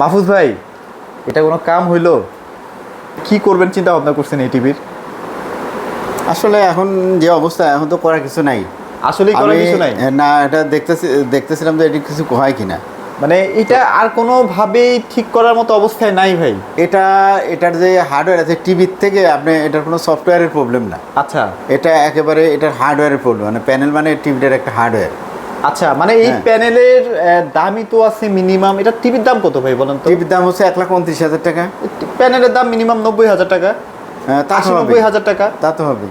মাহফুজ ভাই এটা কোনো কাম হইল? কি করবেন চিন্তা ভাবনা করছেন এই টিভির? আসলে এখন যে অবস্থা এখন তো করার কিছু নাই। আসলে করার কিছু নাই? না এটা দেখতেছি দেখতেছিলাম যে এটি কিছু হয় কিনা। মানে এটা আর কোনো ভাবেই ঠিক করার মতো অবস্থায় নাই ভাই। এটা এটার যে হার্ডওয়্যার আছে টিভির থেকে আপনি এটার কোনো সফটওয়্যারের প্রবলেম না। আচ্ছা। এটা একেবারে এটার হার্ডওয়্যারের প্রবলেম মানে প্যানেল মানে টিভিটার একটা হার্ডওয়্যার আচ্ছা মানে এই হ্যাঁ। প্যানেলের দামই তো আছে মিনিমাম এটা টিভির দাম কত ভাই বলেন তো? টিভির দাম হচ্ছে এক লাখ উনত্রিশ হাজার টাকা। প্যানেলের দাম মিনিমাম নব্বই হাজার টাকা। আহ, তা নব্বই হাজার টাকা। তা তো হবে।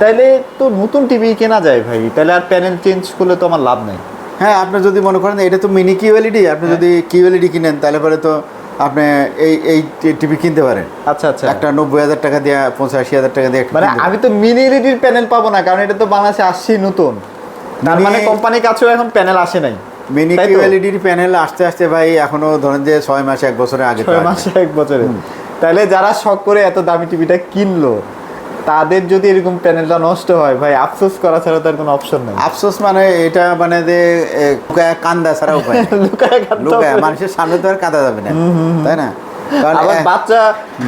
তাইলে তো নতুন টিভি কেনা যায় ভাই তাহলে আর প্যানেল চেঞ্জ করলে তো আমার লাভ নাই। হ্যাঁ আপনি যদি মনে করেন এটা তো মিনি কিউএলইডি আপনি হ্যাঁ। যদি কিউএলইডি কিনেন তাহলে পরে তো আপনি এই এই টিভি কিনতে পারেন। আচ্ছা আচ্ছা। একটা নব্বই হাজার টাকা দিয়ে পঁচাশি হাজার টাকা দিয়ে মানে আমি তো মিনি এলইডির প্যানেল পাবো না কারণ এটা তো বাংলাদেশে আসছেই নতুন। তার মানে কোম্পানির কাছেও এখন প্যানেল আসে নাই। মিনি? কিউএলইডির প্যানেল আস্তে আস্তে ভাই এখনও ধরেন যে ছয় মাস এক বছরের আগে তো ছয় আসবে। মাসে এক বছরে তাহলে যারা শখ করে এত দামি টিভিটা কিনলো তাদের যদি এরকম প্যানেলটা নষ্ট হয় ভাই আফসোস করা ছাড়া তার কোনো অপশন নেই। আফসোস মানে এটা মানে যে কান্দা ছাড়া উপায়। লুকায় মানুষের সামনে তো আর কাঁদা যাবে না। তাই না? আবার বাচ্চা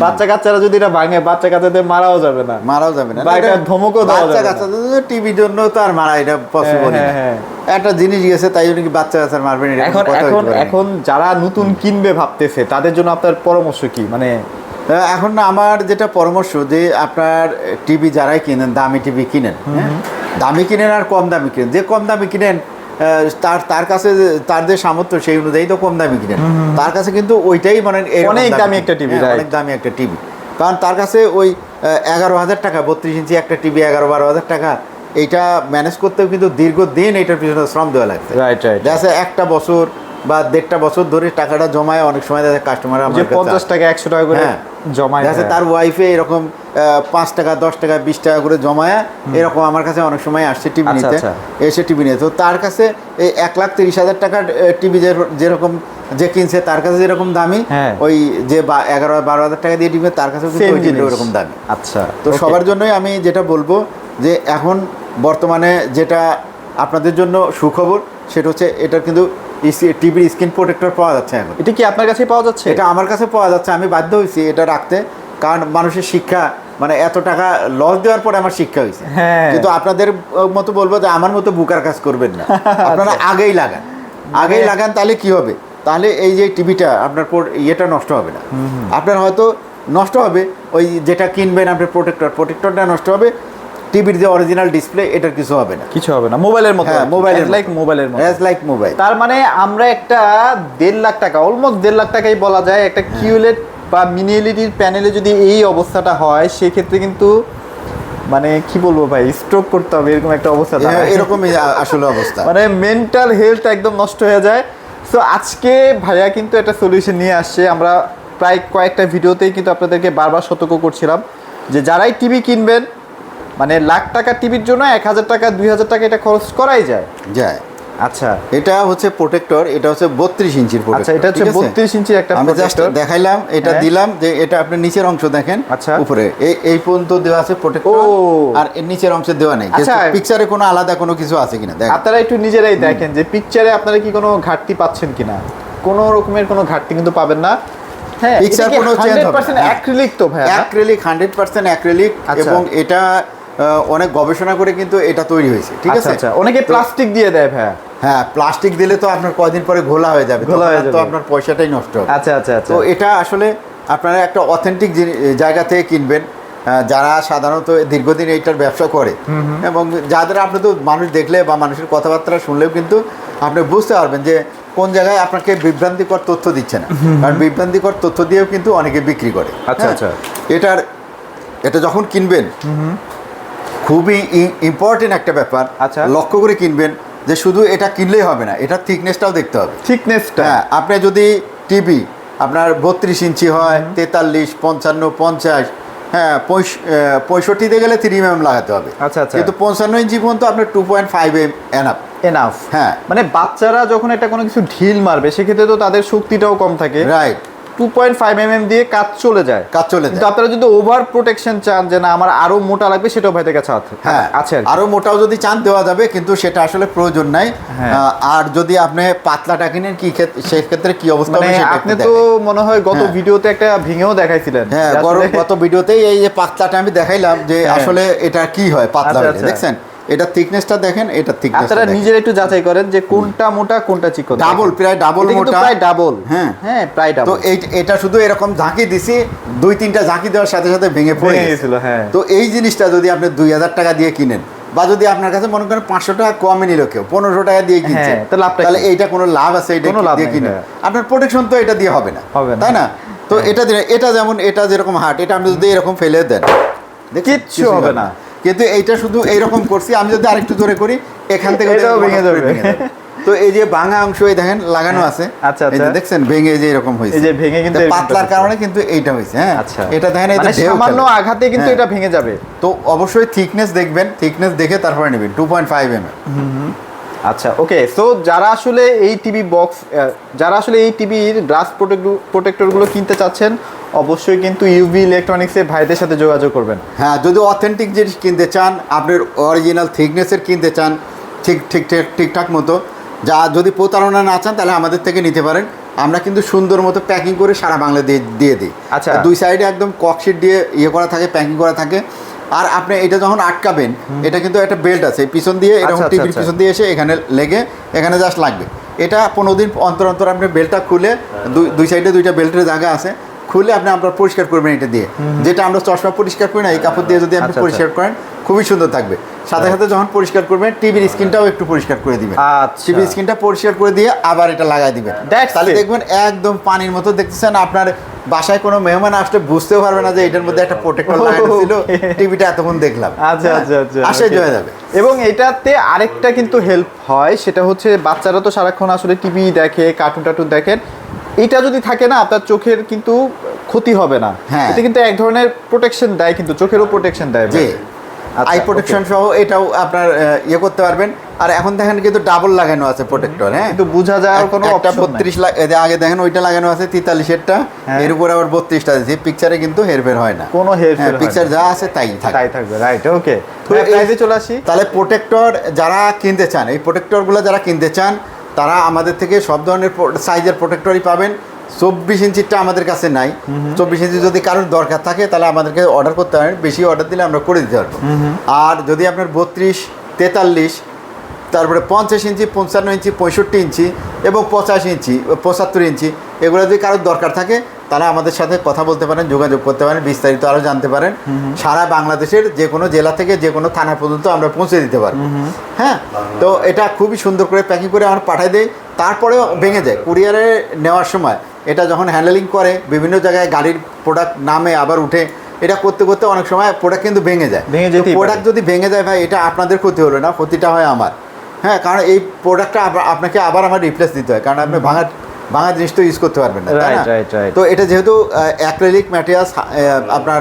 বাচ্চা কাচ্চারা যদি এটা ভাঙে বাচ্চা কাচ্চাদের মারাও যাবে না। মারাও যাবে না। বা একটা ধমকও দেওয়া বাচ্চা কাচ্চাদের টিভির জন্য তো আর মারা এটা পসিবল হ্যাঁ, হ্যাঁ, একটা জিনিস গেছে তাই জন্য কি বাচ্চা মারবেন এখন এখন না। এখন যারা নতুন কিনবে ভাবতেছে তাদের জন্য আপনার পরামর্শ কি? মানে এখন না আমার যেটা পরামর্শ যে আপনার টিভি যারাই কিনেন দামি টিভি কিনেন হ্যাঁ? দামি কিনেন আর কম দামি কিনেন। যে কম দামি কিনেন তার তার কাছে তার যে সামর্থ্য সেই অনুযায়ী তো কম দামি কিনেন তার কাছে কিন্তু ওইটাই মানে অনেক দামি একটা TV, হ্যাঁ, অনেক দামি একটা টিভি। কারণ তার কাছে ওই এগারো হাজার টাকা বত্রিশ ইঞ্চি একটা টিভি এগারো বারো হাজার টাকা এইটা ম্যানেজ করতেও কিন্তু দীর্ঘদিন এইটার পিছনে শ্রম দেওয়া লাগছে রাইট রাইট দেখা একটা বছর বা দেড়টা বছর ধরে টাকাটা জমায় অনেক সময় দেখা কাস্টমার পঞ্চাশ টাকা একশো টাকা করে হ্যাঁ। জমায় দেখা তার ওয়াইফে এরকম পাঁচ টাকা দশ টাকা বিশ টাকা করে জমায়া এরকম আমার কাছে অনেক সময় আসছে টিভি আচ্ছা, নিতে। আচ্ছা। এসে টিভি নিয়ে। তো তার কাছে এই এক লাখ তিরিশ হাজার টাকার টিভি যেরকম যে কিনছে তার কাছে যেরকম দামি হ্যাঁ। ওই যে বা- এগারো বারো হাজার টাকা দিয়ে টিভি তার কাছে। ওরকম দামি। আচ্ছা তো সবার জন্যই আমি যেটা বলব যে এখন বর্তমানে যেটা আপনাদের জন্য সুখবর সেটা হচ্ছে এটার কিন্তু টিভির স্ক্রিন প্রোটেক্টর পাওয়া যাচ্ছে এখন। এটা কি আপনার কাছে পাওয়া যাচ্ছে? এটা আমার কাছে পাওয়া যাচ্ছে। আমি বাধ্য হয়েছি এটা রাখতে। কারণ মানুষের শিক্ষা মানে এত টাকা লস দেওয়ার পরে আমার শিক্ষা হয়েছে। হ্যাঁ। কিন্তু আপনাদের মতো বলব যে আমার মতো বুকার কাজ করবেন না। আপনারা আগেই লাগান। আগেই লাগান তাহলে কি হবে? তাহলে এই যে টিভিটা আপনার পর ইয়েটা নষ্ট হবে না। আপনার হয়তো নষ্ট হবে ওই যেটা কিনবেন আপনার প্রোটেক্টর প্রোটেক্টরটা নষ্ট হবে টিভির যে অরিজিনাল ডিসপ্লে এটার কিছু হবে না। কিছু হবে না মোবাইলের মতো হ্যাঁ মোবাইলের লাইক মোবাইলের মতো। অ্যাজ লাইক মোবাইল তার মানে আমরা একটা দেড় লাখ টাকা অলমোস্ট দেড় লাখ টাকাই বলা যায় একটা হ্যাঁ। কিউলেট বা মিনি এলইডির প্যানেলে যদি এই অবস্থাটা হয় সেক্ষেত্রে কিন্তু মানে কি বলব ভাই স্ট্রোক করতে হবে এরকম একটা অবস্থা। এরকমই আসলে অবস্থা। মানে মেন্টাল হেলথ একদম নষ্ট হয়ে যায়। সো আজকে ভাইয়া কিন্তু একটা সলিউশন নিয়ে আসছে। আমরা প্রায় কয়েকটা ভিডিওতেই কিন্তু আপনাদেরকে বারবার সতর্ক করছিলাম যে যারাই টিভি কিনবেন মানে লাখ টাকা টিভির জন্য এক হাজার টাকা দুই হাজার টাকা এটা খরচ করাই যায়। যায়। আচ্ছা। এটা হচ্ছে প্রোটেক্টর এটা হচ্ছে বত্রিশ ইঞ্চির প্রোটেক্টর আচ্ছা এটা হচ্ছে বত্রিশ ইঞ্চির একটা আমি জাস্ট দেখাইলাম এটা হ্যাঁ। দিলাম যে এটা আপনি নিচের অংশ দেখেন আচ্ছা। উপরে। এই এই পর্যন্ত দেওয়া আছে প্রোটেক্টর আর এর নিচের অংশে দেওয়া নেই। আচ্ছা। পিকচারে কোনো আলাদা কোনো কিছু আছে কিনা? দেখ আপনারা একটু নিজেরাই দেখেন যে পিকচারে আপনারা কি কোনো ঘাটতি পাচ্ছেন কিনা? কোনো রকমের কোনো ঘাটতি কিন্তু পাবেন না। হ্যাঁ Picture কোনো change হবে। অ্যাক্রিলিক তো ভাই অ্যাক্রেলিক হান্ড্রেড পার্সেন্ট অ্যাক্রেলিক আচ্ছা। এবং এটা অনেক গবেষণা করে কিন্তু এটা তৈরি হয়েছে ঠিক আচ্ছা আছে? আচ্ছা অনেকে প্লাস্টিক দিয়ে দেয় ভাই হ্যাঁ প্লাস্টিক দিলে তো আপনার কয়দিন পরে ঘোলা হয়ে যাবে ঘোলা হয়ে তখন তো আপনার পয়সাটাই নষ্ট হবে। আচ্ছা আচ্ছা আচ্ছা। তো এটা আসলে আপনারা একটা অথেন্টিক জায়গা থেকে কিনবেন। যারা সাধারণত দীর্ঘদিন এইটার ব্যবসা করে এবং যাদের আপনি তো মানুষ দেখলে বা মানুষের কথাবার্তা শুনলেও কিন্তু আপনি বুঝতে পারবেন যে কোন জায়গায় আপনাকে বিভ্রান্তিকর তথ্য দিচ্ছে না। কারণ বিভ্রান্তিকর তথ্য দিয়েও কিন্তু অনেকে বিক্রি করে আচ্ছা, হ্যাঁ? আচ্ছা। এটার এটা যখন কিনবেন খুবই ইম্পর্টেন্ট একটা ব্যাপার। আচ্ছা। লক্ষ্য করে কিনবেন যে শুধু এটা কিনলেই হবে না এটার থিকনেসটাও দেখতে হবে। থিকনেসটা হ্যাঁ আপনি যদি টিভি আপনার বত্রিশ ইঞ্চি হয় তেতাল্লিশ পঞ্চান্ন পঞ্চাশ হ্যাঁ পঁয়ষট্টিতে গেলে থ্রি এম লাগাতে হবে। আচ্ছা, আচ্ছা। কিন্তু পঞ্চান্ন ইঞ্চি পর্যন্ত আপনার two point five M enough enough হ্যাঁ। মানে বাচ্চারা যখন একটা কোনো কিছু ঢিল মারবে সেক্ষেত্রে তো তাদের শক্তিটাও কম থাকে। Right two point five M দিয়ে কাজ চলে যায় কাজ চলে যায় আপনারা যদি ওভার প্রোটেকশন চান যে না আমার আরও মোটা লাগবে সেটাও ভাইদের কাছে আছে হ্যাঁ আছে আরও মোটাও যদি চান দেওয়া যাবে কিন্তু সেটা আসলে প্রয়োজন নাই হ্যাঁ। আর যদি আপনি পাতলাটা কিনেন কি ক্ষেত্রে সেক্ষেত্রে কি অবস্থা মানে হবে আপনি তো মনে হয় গত হ্যাঁ। ভিডিওতে একটা ভেঙেও দেখাইছিলেন হ্যাঁ গত ভিডিওতেই এই যে পাতলাটা আমি দেখাইলাম যে। আসলে এটা কি হয় পাতলা আচ্ছা, আচ্ছা। দেখছেন এটা থিকনেসটা দেখেন এটা থিকনেস আপনারা নিজের একটু যাচাই করেন যে কোনটা মোটা কোনটা চিকন Double, প্রায় এটা মোটা। প্রায় ডাবল হ্যাঁ। হ্যাঁ প্রায় তো ডাবল এই এটা শুধু এরকম ঝাঁকি দিছি দুই তিনটা ঝাঁকি দেওয়ার সাথে সাথে ভেঙে পড়ে। গেছিল, হ্যাঁ। তো এই জিনিসটা যদি আপনি দুই হাজার টাকা দিয়ে কিনেন বা যদি আপনার কাছে মনে করেন পাঁচশো টাকা কমে নিল কেউ পনেরোশো টাকা দিয়ে কিনছে হ্যাঁ, তো তাহলে? এইটা কোনো লাভ আছে এটা কোনো লাভ দিয়ে কিনে হ্যাঁ। আপনার প্রোটেকশন তো এটা দিয়ে হবে না হবে না। তাই না তো এটা দিয়ে এটা যেমন এটা যেরকম হাট এটা আপনি যদি এরকম ফেলে দেন? কিচ্ছু হবে না। কিন্তু এইটা শুধু এইরকম করছি আমি যদি আরেকটু জোরে করি এখান থেকে ভেঙে যাবে। তো এই যে ভাঙা অংশ এই দেখেন লাগানো আছে। আচ্ছা, এই যে আচ্ছা। দেখছেন ভেঙে যে এরকম হয়েছে। এই যে ভেঙে কিন্তু পাতলার কারণে কিন্তু এইটা হয়েছে হ্যাঁ। আচ্ছা। এটা দেখেন এই যে মানে সামান্য আঘাতে কিন্তু হ্যাঁ। এটা ভেঙে যাবে। তো অবশ্যই থিকনেস দেখবেন থিকনেস দেখে তারপরে নেবেন টু পয়েন্ট ফাইভ এম আচ্ছা ওকে সো যারা আসলে এই টিভি বক্স যারা আসলে এই টিভির গ্লাস প্রোটেক্টরগুলো কিনতে চাচ্ছেন অবশ্যই কিন্তু ইউভি ইলেকট্রনিক্সের ভাইদের সাথে যোগাযোগ করবেন। হ্যাঁ যদি অথেন্টিক জিনিস কিনতে চান আপনার অরিজিনাল থিকনেসের কিনতে চান ঠিক ঠিক ঠিক ঠিকঠাক মতো যা যদি প্রতারণা না চান তাহলে আমাদের থেকে নিতে পারেন। আমরা কিন্তু সুন্দর মতো প্যাকিং করে সারা বাংলা দিয়ে দিয়ে দিই। আচ্ছা। দুই সাইডে একদম ককশিট দিয়ে ইয়ে করা থাকে প্যাকিং করা থাকে। আর আপনি এটা যখন আটকাবেন এটা কিন্তু একটা বেল্ট আছে। পিছন দিয়ে এরকম আচ্ছা, আচ্ছা, টিভির আচ্ছা। পিছন দিয়ে এসে এখানে লেগে এখানে জাস্ট লাগবে। এটা পনেরো দিন অন্তর অন্তর আপনি বেল্টটা খুলে দুই সাইডে দুইটা বেল্টের জায়গা আছে খুলে আপনি আপনার পরিষ্কার করবেন এটা দিয়ে। যেটা আমরা চশমা পরিষ্কার করি না এই কাপড় দিয়ে যদি আপনি পরিষ্কার করেন খুবই সুন্দর থাকবে। সাথে সাথে যখন পরিষ্কার করবেন টিভির স্ক্রিনটাও একটু পরিষ্কার করে দিবেন। টিভির স্ক্রিনটা পরিষ্কার করে দিয়ে আবার এটা লাগাই দিবেন। তাহলে দেখবেন একদম পানির মতো দেখতেছেন আপনার বাসায় কোনো মেহমান আসলে বুঝতেও পারবে না যে এটার মধ্যে একটা প্রোটেক্টর লাগানো ছিল টিভিটা এতক্ষণ দেখলাম। আচ্ছা হ্যাঁ, আচ্ছা আচ্ছা আসে. জয়ে যাবে। এবং এটাতে আরেকটা কিন্তু হেল্প হয় সেটা হচ্ছে বাচ্চারা তো সারাক্ষণ আসলে টিভি দেখে কার্টুন টার্টুন দেখেন এটা যদি থাকে না আপনার চোখের কিন্তু ক্ষতি হবে না। হ্যাঁ। এটা কিন্তু এক ধরনের প্রোটেকশন দেয় কিন্তু চোখেরও প্রোটেকশন দেয়। জি। ভাই। আচ্ছা, আই প্রোটেকশন সহ এটাও আপনার ইয়ে করতে পারবেন। আর এখন দেখেন কিন্তু ডাবল লাগানো আছে প্রোটেক্টর হ্যাঁ? কিন্তু বোঝা যায় এক- কোনো একটা। বত্রিশ আগে দেখেন ওইটা লাগানো আছে তেতাল্লিশেরটা হ্যাঁ। এর উপর আবার বত্রিশটা দিয়েছে পিকচারে কিন্তু হেরফের হয় না। কোনো হেরফের হয় পিকচার যা আছে তাই থাকে তাই থাকবে রাইট ওকে প্রাইজে চলে আসি। তাহলে প্রোটেক্টর যারা কিনতে চান এই প্রোটেক্টরগুলো যারা কিনতে চান তারা আমাদের থেকে সব ধরনের সাইজের প্রোটেক্টরই পাবেন। চব্বিশ ইঞ্চিটা আমাদের কাছে নাই। চব্বিশ ইঞ্চি যদি কারোর দরকার থাকে তাহলে আমাদেরকে অর্ডার করতে পারেন। বেশি অর্ডার দিলে আমরা করে দিতে পারব। আর যদি আপনার বত্রিশ তেতাল্লিশ তারপরে পঞ্চাশ ইঞ্চি পঞ্চান্ন ইঞ্চি পঁয়ষট্টি ইঞ্চি এবং পঁচাশি ইঞ্চি পঁচাত্তর ইঞ্চি এগুলো যদি কারোর দরকার থাকে তারা আমাদের সাথে কথা বলতে পারেন যোগাযোগ করতে পারেন বিস্তারিত আরও জানতে পারেন। সারা বাংলাদেশের যে কোনো জেলা থেকে যে কোনো থানা পর্যন্ত আমরা পৌঁছে দিতে পারি হ্যাঁ তো এটা খুবই সুন্দর করে প্যাকিং করে আমরা পাঠিয়ে দেই তারপরেও ভেঙে যায়। কুরিয়ারে নেওয়ার সময় এটা যখন হ্যান্ডেলিং করে বিভিন্ন জায়গায় গাড়ির প্রোডাক্ট নামে আবার উঠে এটা করতে করতে অনেক সময় প্রোডাক্ট কিন্তু ভেঙে যায়। ভেঙে যেতেই প্রোডাক্ট যদি ভেঙে যায় ভাই এটা আপনাদের ক্ষতি হলো না ক্ষতিটা হয় আমার। হ্যাঁ কারণ এই প্রোডাক্টটা আপনাকে আবার আমার রিপ্লেস দিতে হয়। কারণ আপনি ভাঙা ভাঙা জিনিস তো ইউজ করতে পারবেন না. তো এটা যেহেতু অ্যাক্রেলিক ম্যাটেরিয়ালস আপনার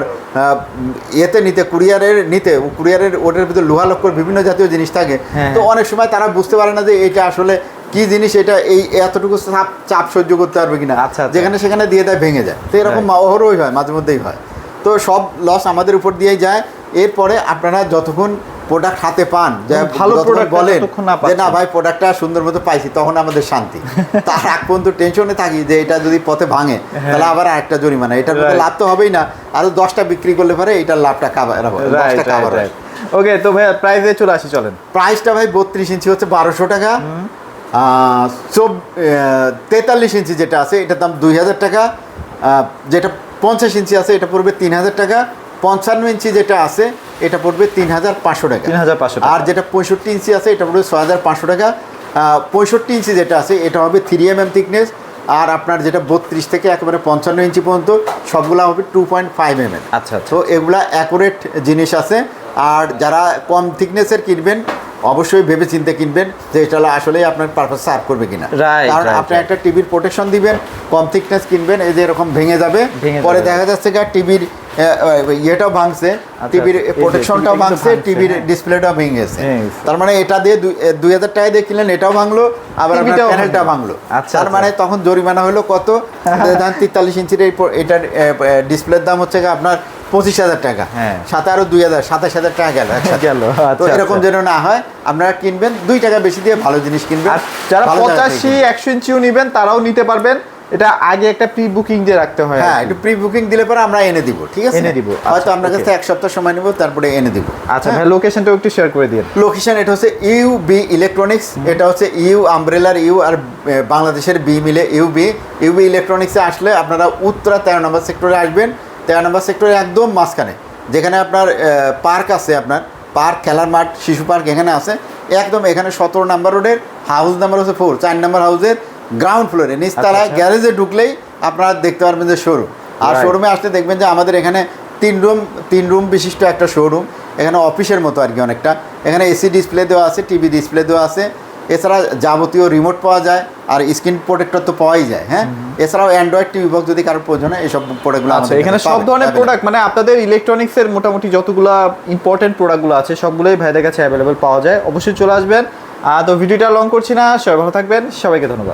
ইয়েতে নিতে কুরিয়ারের নিতে কুরিয়ারের ওটার ভিতরে লোহা লক্কর বিভিন্ন জাতীয় জিনিস থাকে হ্যাঁ, তো হ্যাঁ। অনেক সময় তারা বুঝতে পারে না যে এটা আসলে কি জিনিস এটা এই এতটুকু চাপ চাপ সহ্য করতে পারবে কিনা। আচ্ছা, আচ্ছা। যেখানে সেখানে দিয়ে দেয় ভেঙে যায়। তো এরকম অহরই হয় মাঝে মধ্যেই হয়। তো সব লস আমাদের উপর দিয়েই যায়। এরপরে আপনারা যতক্ষণ প্রোডাক্ট হাতে পান যে ভালো product বলেন না যে না ভাই প্রোডাক্টটা সুন্দর মতো পাইছি। তখন আমাদের শান্তি। তার আগ পর্যন্ত টেনশনে থাকি যে এটা যদি পথে ভাঙে তাহলে আবার আরেকটা জরিমানা। এটার মধ্যে লাভ তো হবেই না। আরও দশটা বিক্রি করলে পরে এটার লাভটা রাইট দশটা কাবার ওকে তো ভাই প্রাইজে চলে আসি চলেন। প্রাইসটা ভাই বত্রিশ ইঞ্চি হচ্ছে বারোশো টাকা। চব তেতাল্লিশ ইঞ্চি যেটা আছে এটার দাম দুই হাজার টাকা। যেটা পঞ্চাশ ইঞ্চি আছে এটা পড়বে তিন হাজার টাকা। পঞ্চান্ন ইঞ্চি যেটা আছে এটা পড়বে তিন হাজার পাঁচশো টাকা। তিন হাজার পাঁচশো আর যেটা পঁয়ষট্টি ইঞ্চি আছে এটা পড়বে ছয় হাজার পাঁচশো টাকা। পঁয়ষট্টি ইঞ্চি যেটা আছে এটা হবে থ্রি এম এম থিকনেস আর আপনার যেটা বত্রিশ থেকে একেবারে পঞ্চান্ন ইঞ্চি পর্যন্ত সবগুলো হবে two point five M M আচ্ছা। তো এগুলা অ্যাকুরেট জিনিস আছে। আর যারা কম থিকনেসের কিনবেন অবশ্যই ভেবে চিন্তে কিনবেন যে এটা আসলে আপনার পারপাস সার্ভ করবে কিনা। কারণ আপনি একটা টিভির প্রোটেকশন দিবেন কম থিকনেস কিনবেন এই যে এরকম ভেঙে যাবে। পরে দেখা যাচ্ছে টিভির ইয়েটাও ভাঙছে টিভির আচ্ছা, যে প্রোটেকশনটাও ভাঙছে টিভির হ্যাঁ। ডিসপ্লেটাও ভেঙে গেছে তার মানে এটা দিয়ে দুই- হাজার টাকা দিয়ে কিনলেন এটাও ভাঙলো আবার প্যানেলটা ভাঙলো। ভাঙলো আচ্ছা, তার আচ্ছা। মানে তখন জরিমানা হলো কত তেতাল্লিশ ইঞ্চির এই এটার ডিসপ্লের দাম হচ্ছে আপনার পঁচিশ হাজার টাকা হ্যাঁ। সাথে আরও দুই হাজার সাতাশ হাজার টাকা গেল গেল, তো আচ্ছা, এরকম আচ্ছা। যেন না হয় আপনারা কিনবেন দুই টাকা বেশি দিয়ে ভালো জিনিস কিনবেন যারা পঁচাশি একশো ইঞ্চিও নিবেন তারাও নিতে পারবেন এটা আগে একটা প্রি বুকিং দিয়ে রাখতে হয় হ্যাঁ। একটু প্রি বুকিং দিলে পরে আমরা এনে দিব ঠিক আছে? এনে দিব, হয়তো আচ্ছা, আপনার কাছ এক সপ্তাহ সময় নেব তারপরে এনে দিব। আচ্ছা ভাই লোকেশনটাও একটু শেয়ার করে দিন লোকেশন এটা হচ্ছে ইউ বি ইলেকট্রনিক্স এটা হচ্ছে ইউ আমব্রেলার ইউ আর বাংলাদেশের বি মিলে ইউ বি ইউ বি ইলেকট্রনিক্সে আসলে আপনারা উত্তরা তেরো নম্বর সেক্টরে আসবেন। তেরো নম্বর সেক্টরে একদম মাঝখানে। যেখানে আপনার পার্ক আছে আপনার। পার্ক খেলার মাঠ শিশু পার্ক এখানে আছে। একদম এখানে সতেরো নম্বর রোডের হাউস নাম্বার হচ্ছে ফোর চার নম্বর হাউসের গ্রাউন্ড ফ্লোরে নিচতলায় আচ্ছা। গ্যারেজে ঢুকলেই আপনারা দেখতে পারবেন যে শোরুম আর. শোরুমে আসলে দেখবেন যে আমাদের এখানে তিন রুম তিন রুম বিশিষ্ট একটা শোরুম এখানে অফিসের মতো আর কি অনেকটা। এখানে এসি ডিসপ্লে দেওয়া আছে টিভি ডিসপ্লে দেওয়া আছে। এছাড়া যাবতীয় রিমোট পাওয়া যায় আর স্ক্রিন প্রোটেক্টর তো পাওয়াই যায় হ্যাঁ? এছাড়াও অ্যান্ড্রয়েড টিভি বক্স যদি কারোর প্রয়োজন হয় এইসব প্রোডাক্টগুলো আচ্ছা এখানে সব ধরনের প্রোডাক্ট মানে আপনাদের ইলেকট্রনিক্স এর মোটামুটি যতগুলো ইম্পর্টেন্ট প্রোডাক্টগুলো আছে সবগুলোই ভাইদের কাছে অ্যাভেলেবেল পাওয়া যায়। অবশ্যই চলে আসবেন। আর তো ভিডিওটা লং করছি না সবাই ভালো থাকবেন সবাইকে ধন্যবাদ।